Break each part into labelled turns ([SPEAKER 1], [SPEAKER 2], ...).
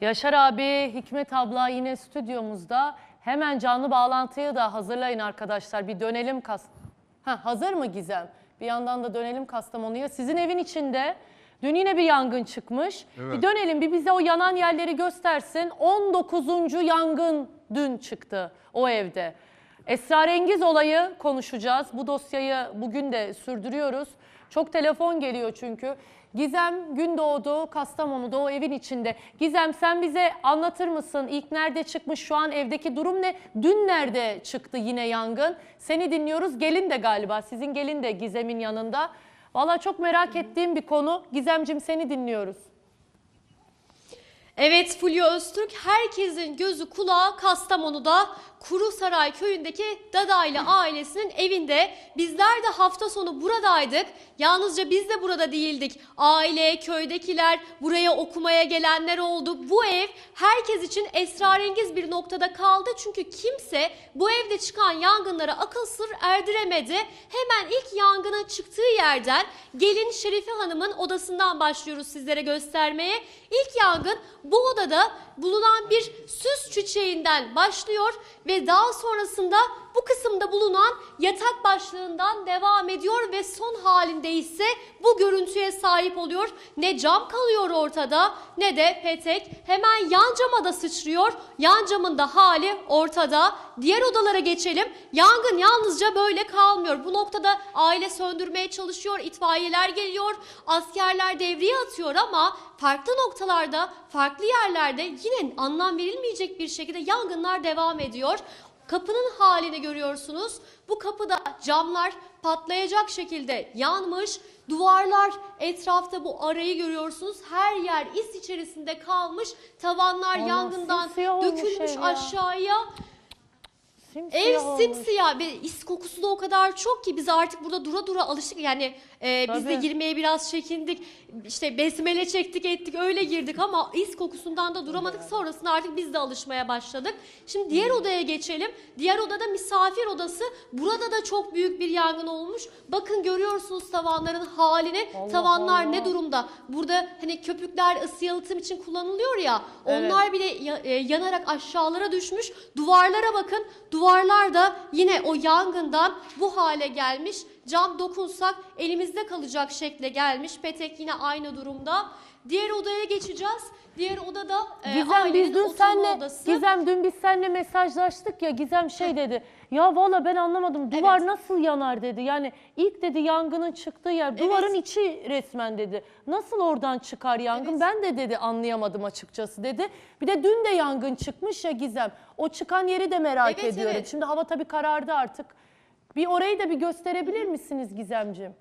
[SPEAKER 1] Yaşar abi, Hikmet abla yine stüdyomuzda. Hemen canlı bağlantıyı da hazırlayın arkadaşlar. Bir dönelim kas. Ha, hazır mı Gizem? Bir yandan da dönelim Kastamonu'ya. Sizin evin içinde dün yine bir yangın çıkmış.
[SPEAKER 2] Evet.
[SPEAKER 1] Bir dönelim bir bize o yanan yerleri göstersin. 19. yangın dün çıktı o evde. Esrarengiz olayı konuşacağız. Bu dosyayı bugün de sürdürüyoruz. Çok telefon geliyor çünkü. Gizem Gündoğdu Kastamonu'da o evin içinde. Gizem sen bize anlatır mısın? İlk nerede çıkmış? Şu an evdeki durum ne? Dün nerede çıktı yine yangın? Seni dinliyoruz. Gelin de galiba. Sizin gelin de Gizem'in yanında. Valla çok merak ettiğim bir konu. Gizemcim seni dinliyoruz.
[SPEAKER 3] Evet Fulya Öztürk herkesin gözü kulağı Kastamonu'da Kuru Saray köyündeki Dadaylı ailesinin evinde. Bizler de hafta sonu buradaydık. Yalnızca biz de burada değildik. Aile, köydekiler, buraya okumaya gelenler oldu. Bu ev herkes için esrarengiz bir noktada kaldı. Çünkü kimse bu evde çıkan yangınlara akıl sır erdiremedi. Hemen ilk yangının çıktığı yerden gelin Şerife Hanım'ın odasından başlıyoruz sizlere göstermeye. İlk yangın bu odada bulunan bir süs çiçeğinden başlıyor ve daha sonrasında bu kısımda bulunan yatak başlığından devam ediyor ve son halinde ise bu görüntüye sahip oluyor. Ne cam kalıyor ortada ne de petek. Hemen yan cama da sıçrıyor. Yan camın da hali ortada. Diğer odalara geçelim. Yangın yalnızca böyle kalmıyor. Bu noktada aile söndürmeye çalışıyor. itfaiyeler geliyor. Askerler devriye atıyor ama farklı noktalarda, farklı yerlerde yine anlam verilmeyecek bir şekilde yangınlar devam ediyor. Kapının halini görüyorsunuz. Bu kapıda camlar patlayacak şekilde yanmış. Duvarlar etrafta bu arayı görüyorsunuz. Her yer is içerisinde kalmış. Tavanlar
[SPEAKER 1] Allah,
[SPEAKER 3] yangından dökülmüş
[SPEAKER 1] ev ya.
[SPEAKER 3] aşağıya.
[SPEAKER 1] Simsiyah
[SPEAKER 3] Ev
[SPEAKER 1] olmuş.
[SPEAKER 3] simsiyah ve is kokusu da o kadar çok ki biz artık burada dura dura alıştık. Yani e, biz de
[SPEAKER 1] Tabii.
[SPEAKER 3] girmeye biraz çekindik. İşte besmele çektik ettik öyle girdik ama is kokusundan da duramadık. Sonrasında artık biz de alışmaya başladık. Şimdi diğer odaya geçelim. Diğer odada misafir odası. Burada da çok büyük bir yangın olmuş. Bakın görüyorsunuz tavanların halini.
[SPEAKER 1] Allah
[SPEAKER 3] Tavanlar
[SPEAKER 1] Allah.
[SPEAKER 3] ne durumda? Burada hani köpükler ısı yalıtım için kullanılıyor ya.
[SPEAKER 1] Evet.
[SPEAKER 3] Onlar bile ya- e, yanarak aşağılara düşmüş. Duvarlara bakın. Duvarlar da yine o yangından bu hale gelmiş. Cam dokunsak elimizde kalacak şekle gelmiş. Petek yine aynı durumda. Diğer odaya geçeceğiz. Diğer odada e,
[SPEAKER 1] Gizem
[SPEAKER 3] ailenin
[SPEAKER 1] biz dün
[SPEAKER 3] oturma
[SPEAKER 1] senle
[SPEAKER 3] odası.
[SPEAKER 1] Gizem dün biz seninle mesajlaştık ya Gizem şey dedi. Ya valla ben anlamadım. Duvar
[SPEAKER 3] Evet.
[SPEAKER 1] nasıl yanar dedi. Yani ilk dedi yangının çıktığı yer duvarın içi resmen dedi. Nasıl oradan çıkar yangın?
[SPEAKER 3] Evet.
[SPEAKER 1] Ben de dedi anlayamadım açıkçası dedi. Bir de dün de yangın çıkmış ya Gizem. O çıkan yeri de merak
[SPEAKER 3] Evet,
[SPEAKER 1] ediyorum.
[SPEAKER 3] evet.
[SPEAKER 1] Şimdi hava tabii karardı artık. Bir orayı da bir gösterebilir misiniz Gizemciğim?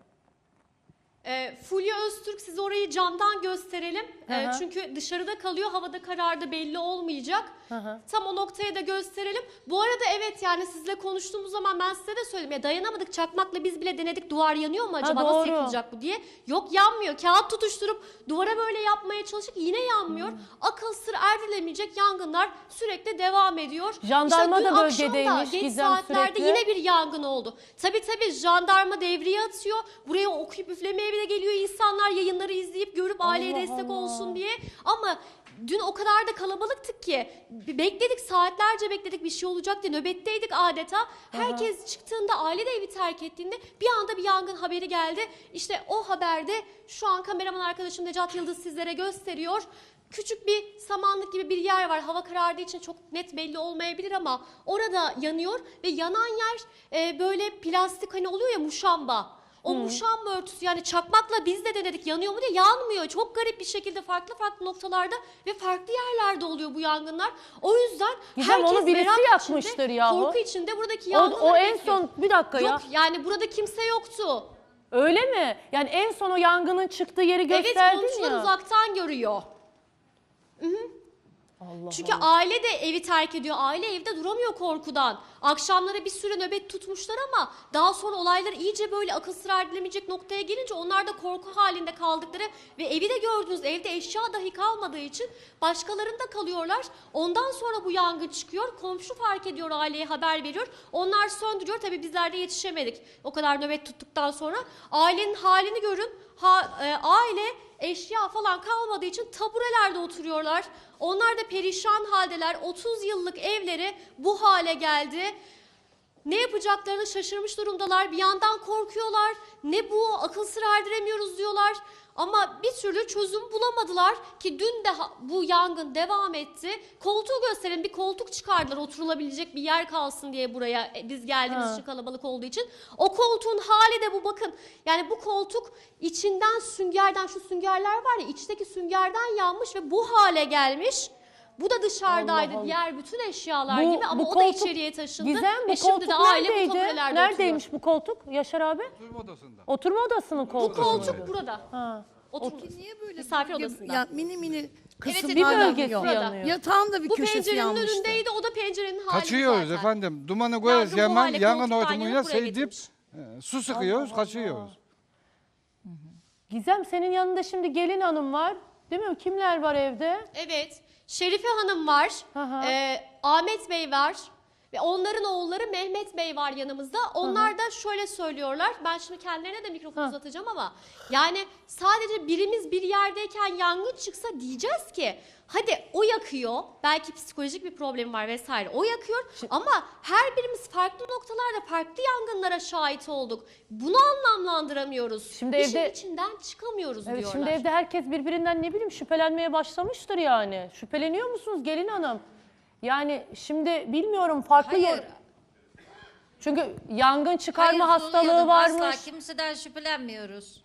[SPEAKER 3] E, Fulya Öztürk siz orayı camdan gösterelim. E, çünkü dışarıda kalıyor. Havada karardı belli olmayacak.
[SPEAKER 1] Hı.
[SPEAKER 3] Tam o noktaya da gösterelim. Bu arada evet yani sizle konuştuğumuz zaman ben size de söyledim. Ya dayanamadık çakmakla biz bile denedik duvar yanıyor mu acaba nasıl
[SPEAKER 1] doğru.
[SPEAKER 3] yakılacak bu diye. Yok yanmıyor. Kağıt tutuşturup duvara böyle yapmaya çalıştık yine yanmıyor. Akıl sır erdirilemeyecek yangınlar sürekli devam ediyor.
[SPEAKER 1] Jandarma da bölgedeymiş,
[SPEAKER 3] geç
[SPEAKER 1] Gizem
[SPEAKER 3] saatlerde
[SPEAKER 1] sürekli.
[SPEAKER 3] yine bir yangın oldu. Tabii tabii jandarma devriye atıyor. Buraya okuyup üflemeye bile geliyor insanlar yayınları izleyip görüp aileye
[SPEAKER 1] Allah
[SPEAKER 3] destek
[SPEAKER 1] Allah.
[SPEAKER 3] olsun diye. Ama dün o kadar da kalabalıktık ki bekledik saatlerce bekledik bir şey olacak diye nöbetteydik adeta. Herkes çıktığında aile de evi terk ettiğinde bir anda bir yangın haberi geldi. İşte o haberde şu an kameraman arkadaşım Necat Yıldız sizlere gösteriyor. Küçük bir samanlık gibi bir yer var. Hava karardığı için çok net belli olmayabilir ama orada yanıyor ve yanan yer e, böyle plastik hani oluyor ya muşamba. O muşamba örtüsü yani çakmakla biz de denedik yanıyor mu diye yanmıyor. Çok garip bir şekilde farklı farklı noktalarda ve farklı yerlerde oluyor bu yangınlar. O yüzden
[SPEAKER 1] Gizem,
[SPEAKER 3] herkes
[SPEAKER 1] onu birisi
[SPEAKER 3] merak
[SPEAKER 1] yakmıştır
[SPEAKER 3] içinde,
[SPEAKER 1] yahu.
[SPEAKER 3] Korku içinde buradaki
[SPEAKER 1] O,
[SPEAKER 3] yangınları
[SPEAKER 1] o en
[SPEAKER 3] bekliyor.
[SPEAKER 1] son bir dakika ya.
[SPEAKER 3] Yok yani burada kimse yoktu.
[SPEAKER 1] Öyle mi? Yani en son o yangının çıktığı yeri
[SPEAKER 3] Evet
[SPEAKER 1] gösterdin
[SPEAKER 3] komşular
[SPEAKER 1] ya.
[SPEAKER 3] uzaktan görüyor.
[SPEAKER 1] Allah
[SPEAKER 3] Çünkü aile de evi terk ediyor. Aile evde duramıyor korkudan. Akşamları bir süre nöbet tutmuşlar ama daha sonra olaylar iyice böyle akıl sır erdilemeyecek noktaya gelince onlar da korku halinde kaldıkları ve evi de gördünüz evde eşya dahi kalmadığı için başkalarında kalıyorlar. Ondan sonra bu yangın çıkıyor. Komşu fark ediyor aileye haber veriyor. Onlar söndürüyor. Tabii bizler de yetişemedik. O kadar nöbet tuttuktan sonra. Ailenin halini görün. Ha, e, aile eşya falan kalmadığı için taburelerde oturuyorlar. Onlar da perişan haldeler. 30 yıllık evleri bu hale geldi. Ne yapacaklarını şaşırmış durumdalar. Bir yandan korkuyorlar. Ne bu akıl sır erdiremiyoruz diyorlar. Ama bir türlü çözüm bulamadılar ki dün de bu yangın devam etti. Koltuğu gösterin bir koltuk çıkardılar oturulabilecek bir yer kalsın diye buraya e, biz geldiğimiz
[SPEAKER 1] Ha.
[SPEAKER 3] için kalabalık olduğu için. O koltuğun hali de bu bakın. Yani bu koltuk içinden süngerden şu süngerler var ya içteki süngerden yanmış ve bu hale gelmiş. Bu da dışarıdaydı.
[SPEAKER 1] Allah Allah.
[SPEAKER 3] Diğer bütün eşyalar
[SPEAKER 1] Bu-
[SPEAKER 3] gibi ama
[SPEAKER 1] bu
[SPEAKER 3] o da
[SPEAKER 1] koltuk-
[SPEAKER 3] içeriye taşındı.
[SPEAKER 1] Gizem bu
[SPEAKER 3] ve
[SPEAKER 1] koltuk
[SPEAKER 3] şimdi de aile bu
[SPEAKER 1] neredeydi?
[SPEAKER 3] taburelerde
[SPEAKER 1] Neredeymiş bu koltuk Yaşar abi?
[SPEAKER 2] Oturma odasında.
[SPEAKER 1] Oturma odasının
[SPEAKER 3] Bu
[SPEAKER 1] koltuğu.
[SPEAKER 3] koltuk burada.
[SPEAKER 1] Ha.
[SPEAKER 3] Otur.
[SPEAKER 4] Niye böyle
[SPEAKER 3] Misafir
[SPEAKER 4] bölge-
[SPEAKER 3] odasında.
[SPEAKER 4] Ya mini mini kısım
[SPEAKER 3] evet,
[SPEAKER 1] Bir
[SPEAKER 4] hala
[SPEAKER 1] bölgesi yanıyor.
[SPEAKER 4] Yatağın da bir
[SPEAKER 3] Bu
[SPEAKER 4] köşesi
[SPEAKER 3] pencerenin
[SPEAKER 4] yanmıştı.
[SPEAKER 3] önündeydi. O da pencerenin hali
[SPEAKER 2] Kaçıyoruz
[SPEAKER 3] zaten.
[SPEAKER 2] efendim. Dumanı koyarız
[SPEAKER 3] Yangın bu
[SPEAKER 2] hemen
[SPEAKER 3] hale
[SPEAKER 2] yangın
[SPEAKER 3] koltuktan
[SPEAKER 2] ortamına
[SPEAKER 3] yanıp buraya
[SPEAKER 2] seydip
[SPEAKER 3] getirmiş.
[SPEAKER 2] e, su sıkıyoruz, kaçıyoruz.
[SPEAKER 1] Gizem senin yanında şimdi gelin hanım var. Değil mi? Kimler var evde?
[SPEAKER 3] Evet. Şerife Hanım var. Ee, Ahmet Bey var. Ve onların oğulları Mehmet Bey var yanımızda. Onlar da şöyle söylüyorlar. Ben şimdi kendilerine de mikrofon
[SPEAKER 1] Hı.
[SPEAKER 3] uzatacağım ama yani sadece birimiz bir yerdeyken yangın çıksa diyeceğiz ki hadi o yakıyor. Belki psikolojik bir problem var vesaire. O yakıyor ama her birimiz farklı noktalarda farklı yangınlara şahit olduk. Bunu anlamlandıramıyoruz.
[SPEAKER 1] Şimdi
[SPEAKER 3] İşin
[SPEAKER 1] evde-
[SPEAKER 3] içinden çıkamıyoruz
[SPEAKER 1] Evet
[SPEAKER 3] diyorlar.
[SPEAKER 1] şimdi evde herkes birbirinden ne bileyim şüphelenmeye başlamıştır yani. Şüpheleniyor musunuz gelin hanım? Yani şimdi bilmiyorum farklı
[SPEAKER 5] Hayır.
[SPEAKER 1] yor- Çünkü yangın çıkarma
[SPEAKER 5] Hayır,
[SPEAKER 1] hastalığı varmış.
[SPEAKER 5] Asla kimseden şüphelenmiyoruz.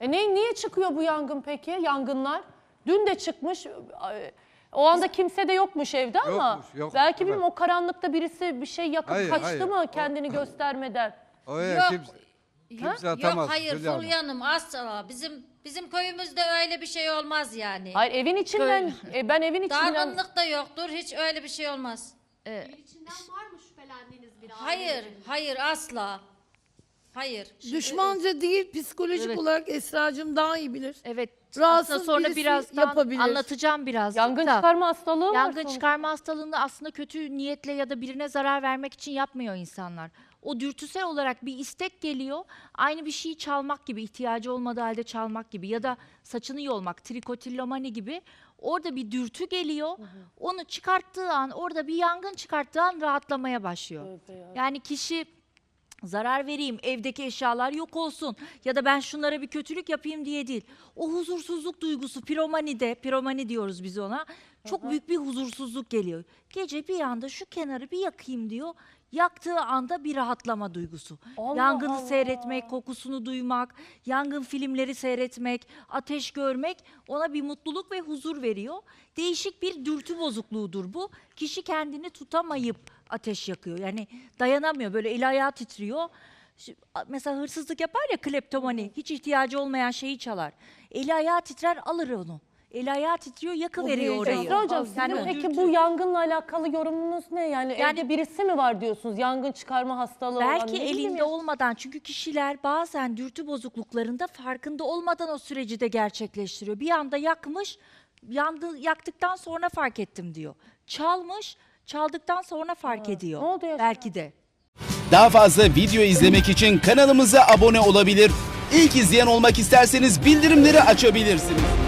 [SPEAKER 1] E ne, niye çıkıyor bu yangın peki? Yangınlar. Dün de çıkmış. e, O anda kimse de yokmuş evde ama
[SPEAKER 2] Yokmuş, yok,
[SPEAKER 1] belki bilmiyorum o karanlıkta birisi bir şey yakıp
[SPEAKER 2] Hayır,
[SPEAKER 1] kaçtı
[SPEAKER 2] hayır.
[SPEAKER 1] mı kendini göstermeden?
[SPEAKER 2] Oraya
[SPEAKER 5] Yok.
[SPEAKER 2] kimse, kimse
[SPEAKER 5] Yok
[SPEAKER 2] atamaz.
[SPEAKER 5] hayır
[SPEAKER 2] Hülya Hanım.
[SPEAKER 5] Fulya Hanım asla. Bizim bizim köyümüzde öyle bir şey olmaz yani.
[SPEAKER 1] Hayır evin içinden e, ben evin içinden
[SPEAKER 5] Dargınlık da yoktur. Hiç öyle bir şey olmaz.
[SPEAKER 3] Evin içinden var mı şüphelendiğiniz bir
[SPEAKER 5] Hayır,
[SPEAKER 3] aile?
[SPEAKER 5] hayır asla. Hayır.
[SPEAKER 4] Düşmanca değil psikolojik
[SPEAKER 6] Evet.
[SPEAKER 4] olarak Esra'cığım daha iyi bilir.
[SPEAKER 6] Evet.
[SPEAKER 4] Rahatsız
[SPEAKER 6] aslında sonra
[SPEAKER 4] birisi
[SPEAKER 6] birazdan
[SPEAKER 4] yapabilir.
[SPEAKER 6] anlatacağım biraz.
[SPEAKER 1] yangın
[SPEAKER 6] da.
[SPEAKER 1] çıkarma hastalığı var.
[SPEAKER 6] Yangın
[SPEAKER 1] sonuçta.
[SPEAKER 6] çıkarma hastalığını aslında kötü niyetle ya da birine zarar vermek için yapmıyor insanlar. O dürtüsel olarak bir istek geliyor. Aynı bir şeyi çalmak gibi, ihtiyacı olmadığı halde çalmak gibi ya da saçını yolmak, trikotillomani gibi. Orada bir dürtü geliyor. Onu çıkarttığı an, orada bir yangın çıkarttığı an rahatlamaya başlıyor.
[SPEAKER 1] Tövbe ya.
[SPEAKER 6] Yani kişi zarar vereyim, evdeki eşyalar yok olsun ya da ben şunlara bir kötülük yapayım diye değil. O huzursuzluk duygusu piromanide, piromani diyoruz biz ona. Çok büyük bir huzursuzluk geliyor. Gece bir anda şu kenarı bir yakayım diyor. Yaktığı anda bir rahatlama duygusu.
[SPEAKER 1] Allah
[SPEAKER 6] Yangını
[SPEAKER 1] Allah.
[SPEAKER 6] seyretmek, kokusunu duymak, yangın filmleri seyretmek, ateş görmek ona bir mutluluk ve huzur veriyor. Değişik bir dürtü bozukluğudur bu. Kişi kendini tutamayıp ateş yakıyor. Yani dayanamıyor böyle el ayağı titriyor. Mesela hırsızlık yapar ya kleptomani hiç ihtiyacı olmayan şeyi çalar. Eli ayağı titrer alır onu. Eli ayağı titriyor yakıveriyor
[SPEAKER 4] heyecan.
[SPEAKER 6] orayı.
[SPEAKER 1] Esra hocam sizin
[SPEAKER 6] Yani o
[SPEAKER 1] peki
[SPEAKER 6] dürtü.
[SPEAKER 1] bu yangınla alakalı yorumunuz ne? Yani,
[SPEAKER 6] Yani-
[SPEAKER 1] evde birisi mi var diyorsunuz? Yangın çıkarma hastalığı olan
[SPEAKER 6] Belki
[SPEAKER 1] ne bileyim
[SPEAKER 6] elinde
[SPEAKER 1] ya.
[SPEAKER 6] olmadan çünkü kişiler bazen dürtü bozukluklarında farkında olmadan o süreci de gerçekleştiriyor. Bir anda yakmış, yandı, yaktıktan sonra fark ettim diyor. Çalmış, çaldıktan sonra fark ediyor.
[SPEAKER 1] ne oldu ya?
[SPEAKER 6] Belki de.
[SPEAKER 7] Daha fazla video izlemek için kanalımıza abone olabilir. İlk izleyen olmak isterseniz bildirimleri açabilirsiniz.